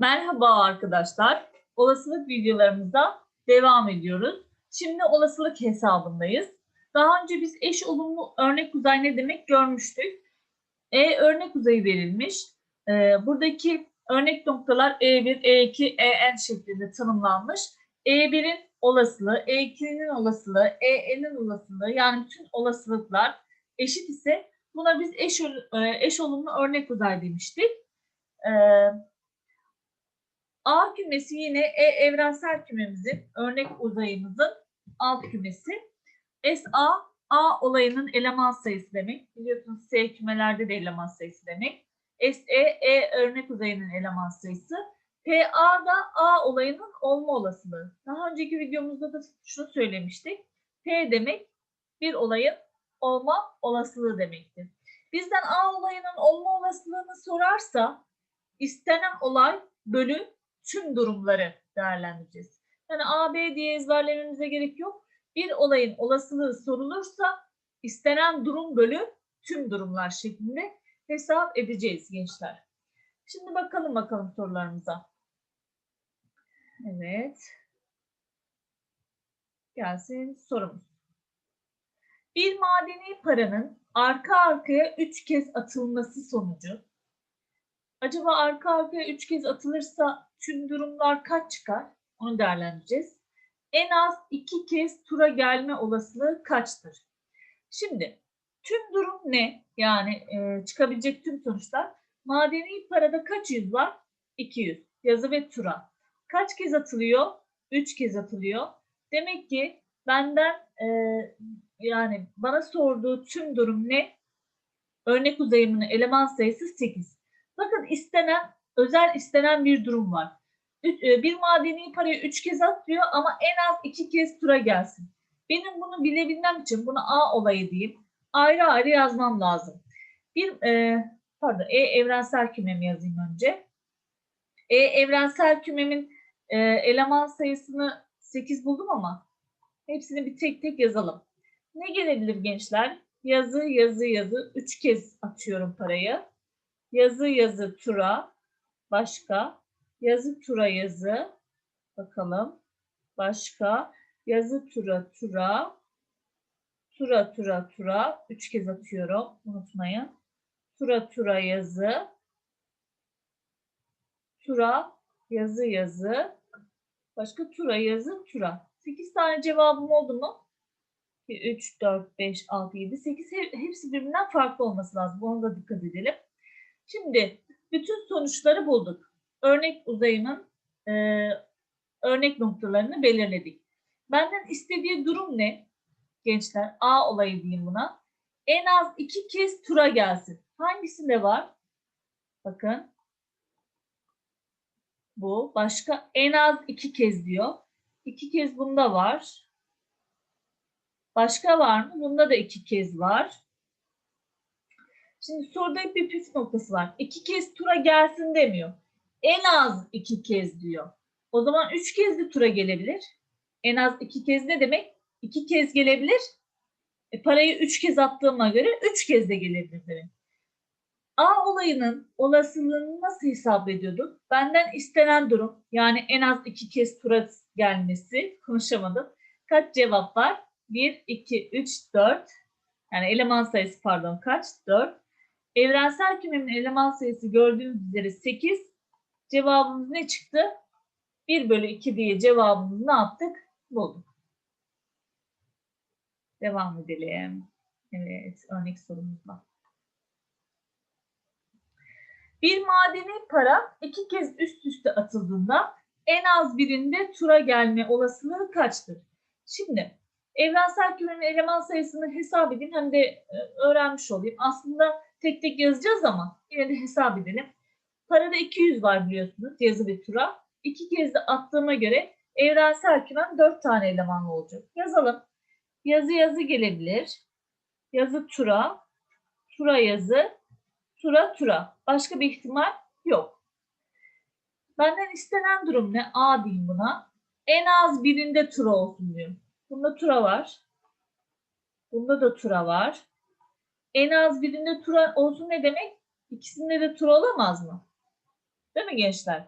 Merhaba arkadaşlar. Olasılık videolarımıza devam ediyoruz. Şimdi olasılık hesabındayız. Daha önce biz eş olumlu örnek uzay ne demek görmüştük. E örnek uzayı verilmiş. Ee, buradaki örnek noktalar E1, E2, EN şeklinde tanımlanmış. E1'in olasılığı, E2'nin olasılığı, EN'in olasılığı yani bütün olasılıklar eşit ise buna biz eş, e, eş olumlu örnek uzay demiştik. Ee, A kümesi yine E evrensel kümemizin örnek uzayımızın alt kümesi. SA A olayının eleman sayısı demek. Biliyorsunuz S kümelerde de eleman sayısı demek. SE E örnek uzayının eleman sayısı. PA da A olayının olma olasılığı. Daha önceki videomuzda da şunu söylemiştik. P demek bir olayın olma olasılığı demektir. Bizden A olayının olma olasılığını sorarsa istenen olay bölü tüm durumları değerlendireceğiz. Yani A, B diye ezberlememize gerek yok. Bir olayın olasılığı sorulursa istenen durum bölü tüm durumlar şeklinde hesap edeceğiz gençler. Şimdi bakalım bakalım sorularımıza. Evet. Gelsin sorumuz. Bir madeni paranın arka arkaya üç kez atılması sonucu acaba arka arkaya üç kez atılırsa tüm durumlar kaç çıkar? Onu değerlendireceğiz. En az iki kez tura gelme olasılığı kaçtır? Şimdi tüm durum ne? Yani e, çıkabilecek tüm sonuçlar. Madeni parada kaç yüz var? 200. Yazı ve tura. Kaç kez atılıyor? 3 kez atılıyor. Demek ki benden e, yani bana sorduğu tüm durum ne? Örnek uzayımının eleman sayısı 8. Bakın istenen, özel istenen bir durum var. Üç- e, Bir madeni parayı 3 kez atıyor ama en az 2 kez tura gelsin. Benim bunu bilebilmem için bunu A olayı diyeyim. Ayrı ayrı yazmam lazım. Bir e, pardon E evrensel kümemi yazayım önce. E evrensel kümemin e, eleman sayısını 8 buldum ama hepsini bir tek tek yazalım. Ne gelebilir gençler? Yazı yazı yazı 3 kez atıyorum parayı. Yazı yazı tura başka. Yazı tura yazı bakalım. Başka. Yazı tura tura. Tura tura tura. Üç kez atıyorum. Unutmayın. Tura tura yazı. Tura yazı yazı. Başka tura yazı tura. 8 tane cevabım oldu mu? 3, 4, 5, 6, 7, 8 hepsi birbirinden farklı olması lazım. Ona da dikkat edelim. Şimdi bütün sonuçları bulduk. Örnek uzayının e, örnek noktalarını belirledik. Benden istediği durum ne? Gençler A olayı diyeyim buna. En az iki kez tura gelsin. Hangisinde var? Bakın. Bu. Başka en az iki kez diyor. İki kez bunda var. Başka var mı? Bunda da iki kez var. Şimdi soruda hep bir püf noktası var. İki kez tura gelsin demiyor. En az iki kez diyor. O zaman üç kez de tura gelebilir. En az iki kez ne demek? İki kez gelebilir. E, parayı üç kez attığıma göre üç kez de gelebilir demek. A olayının olasılığını nasıl hesap ediyorduk? Benden istenen durum yani en az iki kez tura gelmesi. Konuşamadım. Kaç cevap var? 1, 2, 3, 4. Yani eleman sayısı pardon kaç? 4. Evrensel kümemin eleman sayısı gördüğünüz üzere 8. Cevabımız ne çıktı? 1 bölü 2 diye cevabımızı ne yaptık? Bulduk. Devam edelim. Evet, örnek sorumuz var. Bir madeni para iki kez üst üste atıldığında en az birinde tura gelme olasılığı kaçtır? Şimdi evrensel kümenin eleman sayısını hesap edin hem de e, öğrenmiş olayım. Aslında tek tek yazacağız ama yine de hesap edelim. Parada 200 var biliyorsunuz yazı ve tura. İki kez de attığıma göre evrensel kümen 4 tane elemanlı olacak. Yazalım. Yazı yazı gelebilir. Yazı tura, tura yazı, tura tura. Başka bir ihtimal yok. Benden istenen durum ne? A diyeyim buna. En az birinde tura olsun diyor. Bunda tura var. Bunda da tura var. En az birinde tura olsun ne demek? İkisinde de tura olamaz mı? Değil mi gençler?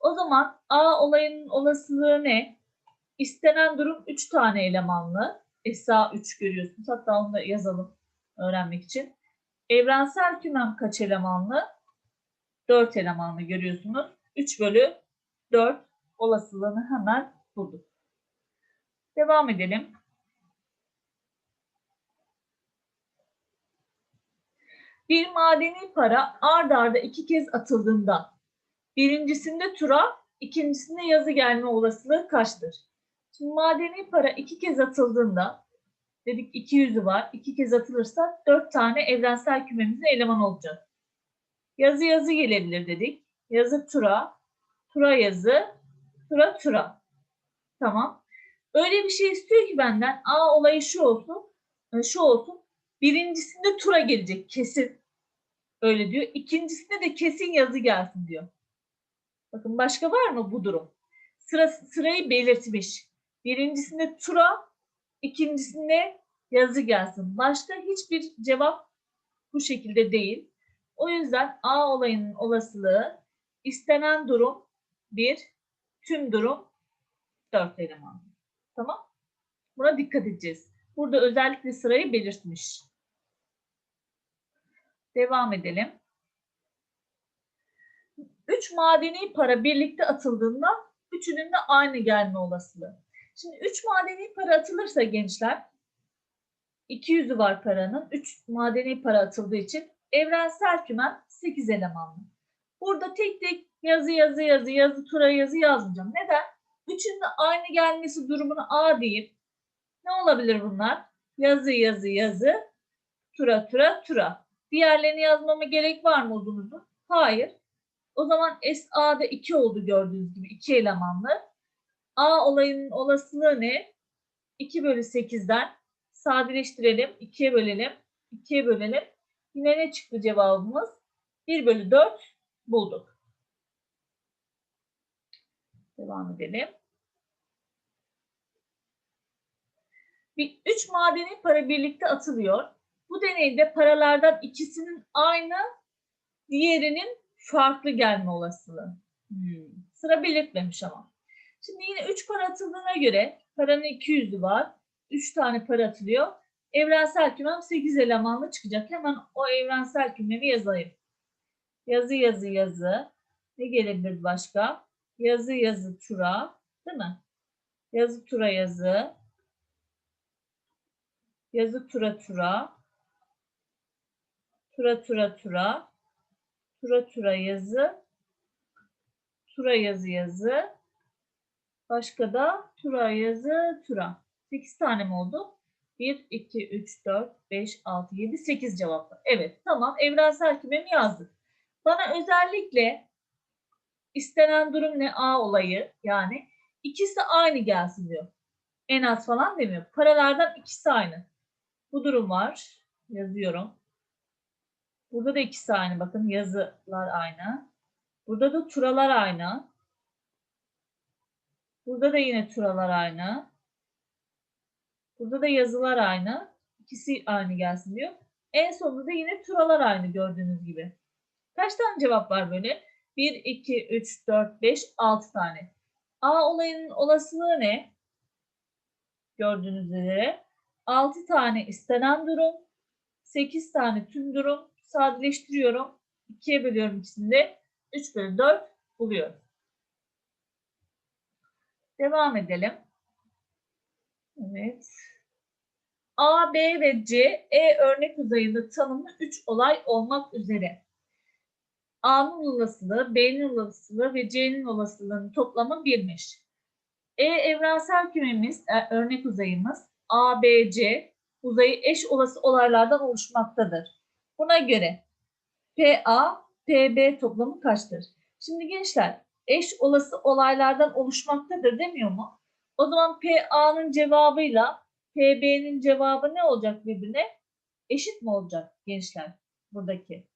O zaman A olayının olasılığı ne? İstenen durum 3 tane elemanlı. SA 3 görüyorsunuz. Hatta onu da yazalım öğrenmek için. Evrensel kümem kaç elemanlı? 4 elemanlı görüyorsunuz. 3 bölü 4 olasılığını hemen bulduk. Devam edelim. Bir madeni para ard arda iki kez atıldığında birincisinde tura, ikincisinde yazı gelme olasılığı kaçtır? Şimdi madeni para iki kez atıldığında dedik 200'ü var. iki kez atılırsa dört tane evrensel kümemizin eleman olacak. Yazı yazı gelebilir dedik. Yazı tura, tura yazı, tura tura. Tamam. Öyle bir şey istiyor ki benden A olayı şu olsun, e, şu olsun. Birincisinde tura gelecek kesin. Öyle diyor. İkincisinde de kesin yazı gelsin diyor. Bakın başka var mı bu durum? Sıra, sırayı belirtmiş. Birincisinde tura, ikincisinde yazı gelsin. Başka hiçbir cevap bu şekilde değil. O yüzden A olayının olasılığı istenen durum 1, tüm durum 4 eleman. Tamam? Buna dikkat edeceğiz. Burada özellikle sırayı belirtmiş. Devam edelim. 3 madeni para birlikte atıldığında üçünün de aynı gelme olasılığı. Şimdi 3 madeni para atılırsa gençler 200'ü var paranın. 3 madeni para atıldığı için evrensel kümen 8 elemanlı. Burada tek tek yazı yazı yazı yazı tura yazı yazmayacağım. Neden? Üçünün de aynı gelmesi durumunu A deyip ne olabilir bunlar? Yazı yazı yazı tura tura tura. Diğerlerini yazmama gerek var mı uzun Hayır. O zaman SA'da 2 oldu gördüğünüz gibi. 2 elemanlı. A olayının olasılığı ne? 2 bölü 8'den sadeleştirelim. 2'ye bölelim. 2'ye bölelim. Yine ne çıktı cevabımız? 1 bölü 4 bulduk. Devam edelim. Bir, üç madeni para birlikte atılıyor. Bu deneyde paralardan ikisinin aynı, diğerinin farklı gelme olasılığı. Hmm. Sıra belirtmemiş ama. Şimdi yine 3 para atıldığına göre paranın 200'ü var. 3 tane para atılıyor. Evrensel kümem 8 elemanlı çıkacak. Hemen o evrensel kümemi yazayım. Yazı yazı yazı. Ne gelebilir başka? Yazı yazı tura. Değil mi? Yazı tura yazı. Yazı tura tura. Tura tura tura. Tura tura yazı. Tura yazı yazı. Başka da tura yazı tura. 8 tane mi oldu? 1, 2, 3, 4, 5, 6, 7, 8 cevaplar. Evet tamam evrensel kümemi yazdık. Bana özellikle istenen durum ne? A olayı yani ikisi aynı gelsin diyor. En az falan demiyor. Paralardan ikisi aynı. Bu durum var. Yazıyorum. Burada da ikisi aynı. Bakın yazılar aynı. Burada da turalar aynı. Burada da yine turalar aynı. Burada da yazılar aynı. İkisi aynı gelsin diyor. En sonunda da yine turalar aynı gördüğünüz gibi. Kaç tane cevap var böyle? 1, 2, 3, 4, 5, 6 tane. A olayının olasılığı ne? Gördüğünüz üzere 6 tane istenen durum, 8 tane tüm durum, sadeleştiriyorum. 2'ye bölüyorum ikisini de. 3 bölü 4 buluyorum. Devam edelim. Evet. A, B ve C, E örnek uzayında tanımlı 3 olay olmak üzere. A'nın olasılığı, B'nin olasılığı ve C'nin olasılığının toplamı 1'miş. E evrensel kümemiz, e, örnek uzayımız A, B, C uzayı eş olası olaylardan oluşmaktadır. Buna göre PA, PB toplamı kaçtır? Şimdi gençler eş olası olaylardan oluşmaktadır demiyor mu? O zaman PA'nın cevabıyla PB'nin cevabı ne olacak birbirine? Eşit mi olacak gençler buradaki?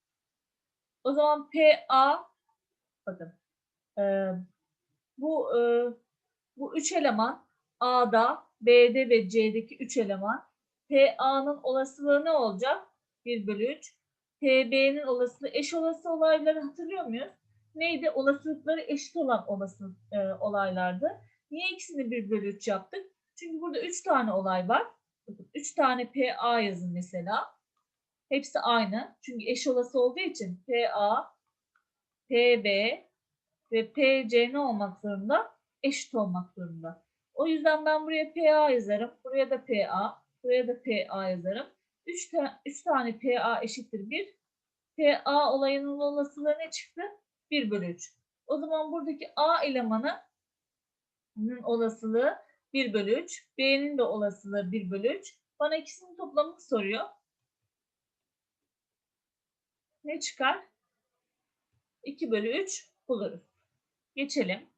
O zaman PA bakın e, bu e, bu üç eleman A'da, B'de ve C'deki üç eleman PA'nın olasılığı ne olacak? 1 bölü 3. PB'nin olasılığı eş olası olayları hatırlıyor muyuz? neydi? Olasılıkları eşit olan olası e, olaylardı. Niye ikisini 1 bölü 3 yaptık? Çünkü burada 3 tane olay var. 3 tane PA yazın mesela. Hepsi aynı. Çünkü eş olası olduğu için PA, PB ve PC ne olmak zorunda? Eşit olmak zorunda. O yüzden ben buraya PA yazarım. Buraya da PA. Buraya da PA yazarım. 3 ta üç tane PA eşittir 1. PA olayının olasılığı ne çıktı? 1 bölü 3. O zaman buradaki A elemanının olasılığı 1 bölü 3. B'nin de olasılığı 1 bölü 3. Bana ikisinin toplamını soruyor. Ne çıkar? 2 bölü 3 buluruz. Geçelim.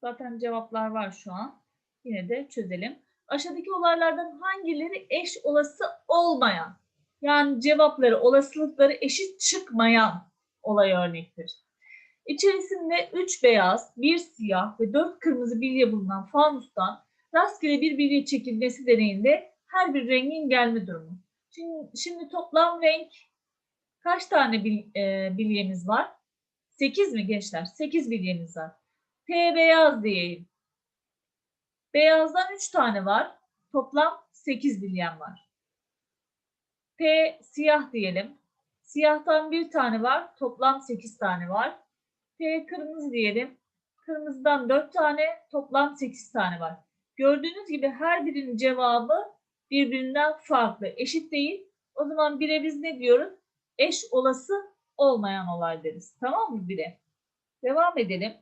Zaten cevaplar var şu an. Yine de çözelim. Aşağıdaki olaylardan hangileri eş olası olmayan, yani cevapları, olasılıkları eşit çıkmayan olay örnektir? İçerisinde 3 beyaz, 1 siyah ve 4 kırmızı bilye bulunan fanustan rastgele bir bilye çekilmesi deneyinde her bir rengin gelme durumu. Şimdi, şimdi toplam renk kaç tane bil, e, bilyemiz var? 8 mi gençler? 8 bilyemiz var. P beyaz diyeyim. Beyazdan 3 tane var. Toplam 8 bilyem var. P siyah diyelim. Siyahtan bir tane var. Toplam 8 tane var. P kırmızı diyelim. Kırmızıdan 4 tane. Toplam 8 tane var. Gördüğünüz gibi her birinin cevabı birbirinden farklı. Eşit değil. O zaman bire biz ne diyoruz? Eş olası olmayan olay deriz. Tamam mı bire? Devam edelim.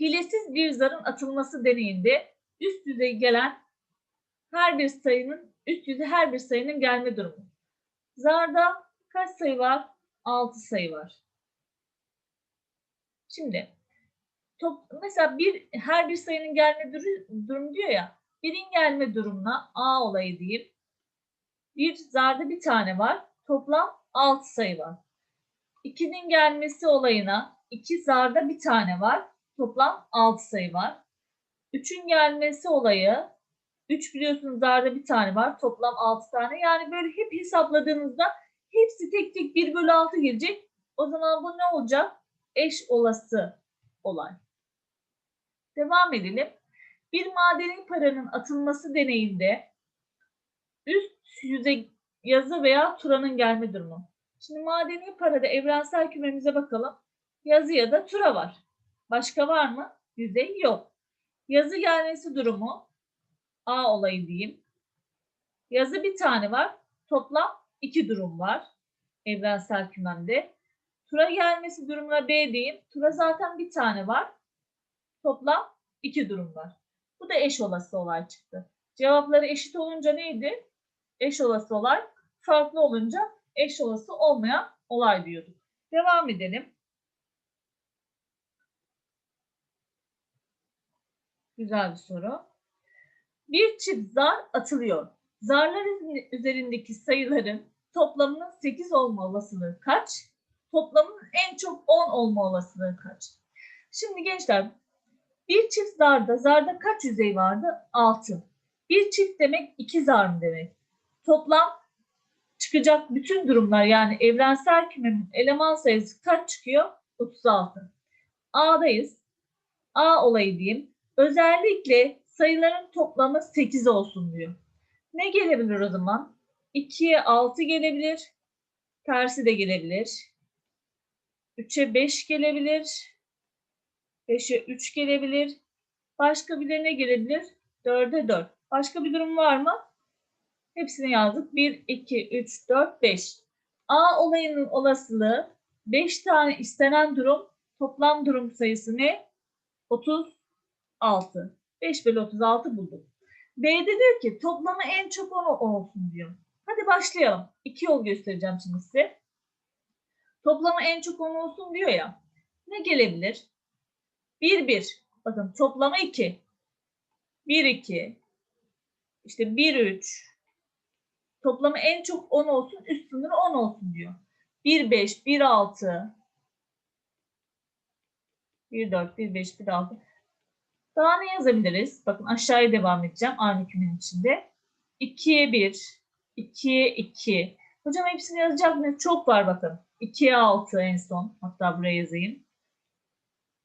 Hilesiz bir zarın atılması deneyinde üst yüze gelen her bir sayının üst yüze her bir sayının gelme durumu. Zarda kaç sayı var? 6 sayı var. Şimdi top, mesela bir her bir sayının gelme durum, durum diyor ya. Birin gelme durumuna A olayı diyeyim. Bir zarda bir tane var. Toplam 6 sayı var. 2'nin gelmesi olayına 2 zarda bir tane var. Toplam 6 sayı var. 3'ün gelmesi olayı 3 biliyorsunuz zarda bir tane var. Toplam 6 tane. Yani böyle hep hesapladığınızda hepsi tek tek 1 bölü 6 gelecek. O zaman bu ne olacak? Eş olası olay. Devam edelim. Bir madeni paranın atılması deneyinde üst yüze yazı veya turanın gelme durumu. Şimdi madeni parada evrensel kümemize bakalım. Yazı ya da tura var. Başka var mı? Yüzey yok. Yazı gelmesi durumu A olayı diyeyim. Yazı bir tane var. Toplam iki durum var. Evrensel kümemde. Tura gelmesi durumuna B diyeyim. Tura zaten bir tane var. Toplam iki durum var. Bu da eş olası olay çıktı. Cevapları eşit olunca neydi? Eş olası olay. Farklı olunca eş olası olmayan olay diyorduk. Devam edelim. Güzel bir soru. Bir çift zar atılıyor. Zarlar üzerindeki sayıların toplamının 8 olma olasılığı kaç? Toplamının en çok 10 olma olasılığı kaç? Şimdi gençler bir çift zarda, zarda kaç yüzey vardı? 6. Bir çift demek 2 zar mı demek? Toplam çıkacak bütün durumlar yani evrensel kümenin eleman sayısı kaç çıkıyor? 36. A'dayız. A olayı diyeyim. Özellikle sayıların toplamı 8 olsun diyor. Ne gelebilir o zaman? 2'ye 6 gelebilir. Tersi de gelebilir. 3'e 5 gelebilir. 5'e 3 gelebilir. Başka bir de ne gelebilir? 4'e 4. Başka bir durum var mı? Hepsini yazdık. 1, 2, 3, 4, 5. A olayının olasılığı 5 tane istenen durum. Toplam durum sayısı ne? 36. 5 bölü 36 bulduk. B'de diyor ki toplamı en çok 10 olsun diyor. Hadi başlayalım. İki yol göstereceğim şimdi size. Toplamı en çok 10 olsun diyor ya. Ne gelebilir? 1, 1. Bakın toplamı 2. 1, 2. İşte 1, 3. Toplamı en çok 10 olsun. Üst sınırı 10 olsun diyor. 1, 5, 1, 6. 1, 4, 1, 5, 1, 6. Daha ne yazabiliriz? Bakın aşağıya devam edeceğim. Aynı kümenin içinde. 2'ye 1, 2'ye 2. Hocam hepsini yazacak mı? Çok var bakın. 2'ye 6 en son. Hatta buraya yazayım.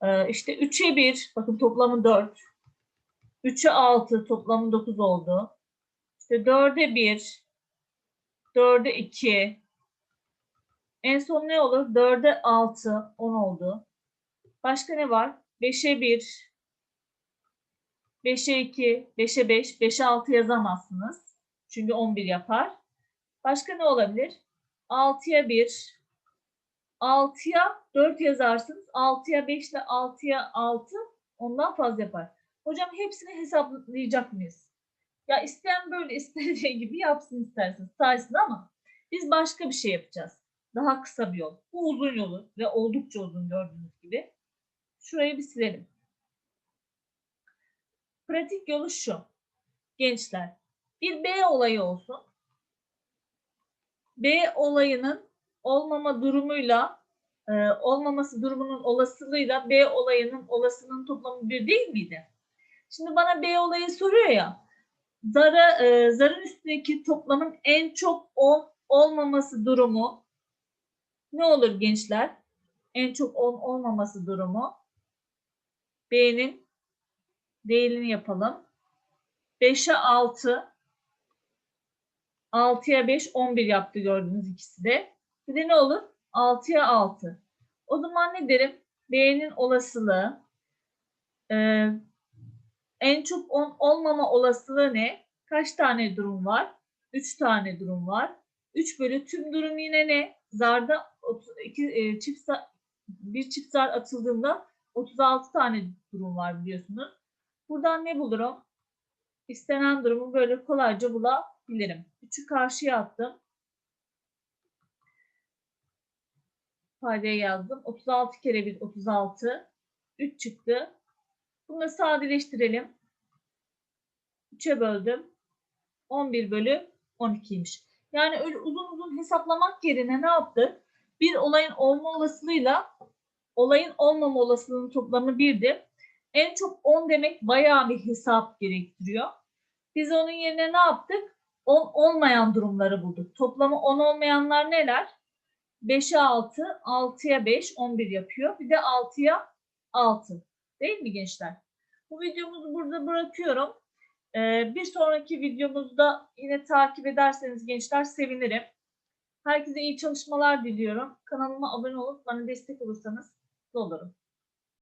Ee, işte 3'e 1. Bakın toplamı 4. 3'e 6 toplamı 9 oldu. İşte 4'e 1. 4'e 2. En son ne olur? 4'e 6. 10 oldu. Başka ne var? 5'e 1. 5'e 2. 5'e 5. 5'e 6 yazamazsınız. Çünkü 11 yapar. Başka ne olabilir? 6'ya 1. 6'ya 4 yazarsınız. 6'ya 5 ile 6'ya 6 ondan fazla yapar. Hocam hepsini hesaplayacak mıyız? Ya isteyen böyle istediği gibi yapsın isterseniz sayesinde ama biz başka bir şey yapacağız. Daha kısa bir yol. Bu uzun yolu ve oldukça uzun gördüğünüz gibi. Şurayı bir silelim. Pratik yolu şu. Gençler bir B olayı olsun. B olayının olmama durumuyla e, olmaması durumunun olasılığıyla B olayının olasılığının toplamı bir değil miydi? Şimdi bana B olayı soruyor ya. Zara, e, zarın üstündeki toplamın en çok 10 olmaması durumu ne olur gençler? En çok 10 olmaması durumu B'nin değerini yapalım. 5'e 6 6'ya 5 11 yaptı gördüğünüz ikisi de. Bir de ne olur? 6'ya 6. O zaman ne derim? B'nin olasılığı e, en çok 10 olmama olasılığı ne? Kaç tane durum var? 3 tane durum var. 3 bölü tüm durum yine ne? Zarda 32, e, çift bir çift zar atıldığında 36 tane durum var biliyorsunuz. Buradan ne bulurum? İstenen durumu böyle kolayca bulabilirim. 3'ü karşıya attım. Paydaya yazdım. 36 kere 1 36. 3 çıktı. Bunu da sadeleştirelim. 3'e böldüm. 11 bölü 12'ymiş. Yani öyle uzun uzun hesaplamak yerine ne yaptık? Bir olayın olma olasılığıyla olayın olmama olasılığının toplamı 1'di. En çok 10 demek bayağı bir hesap gerektiriyor. Biz onun yerine ne yaptık? 10 olmayan durumları bulduk. Toplamı 10 olmayanlar neler? 5'e 6, 6'ya 5, 11 yapıyor. Bir de 6'ya 6. Değil mi gençler? Bu videomuzu burada bırakıyorum. Ee, bir sonraki videomuzda yine takip ederseniz gençler sevinirim. Herkese iyi çalışmalar diliyorum. Kanalıma abone olup bana destek olursanız mutlu olurum.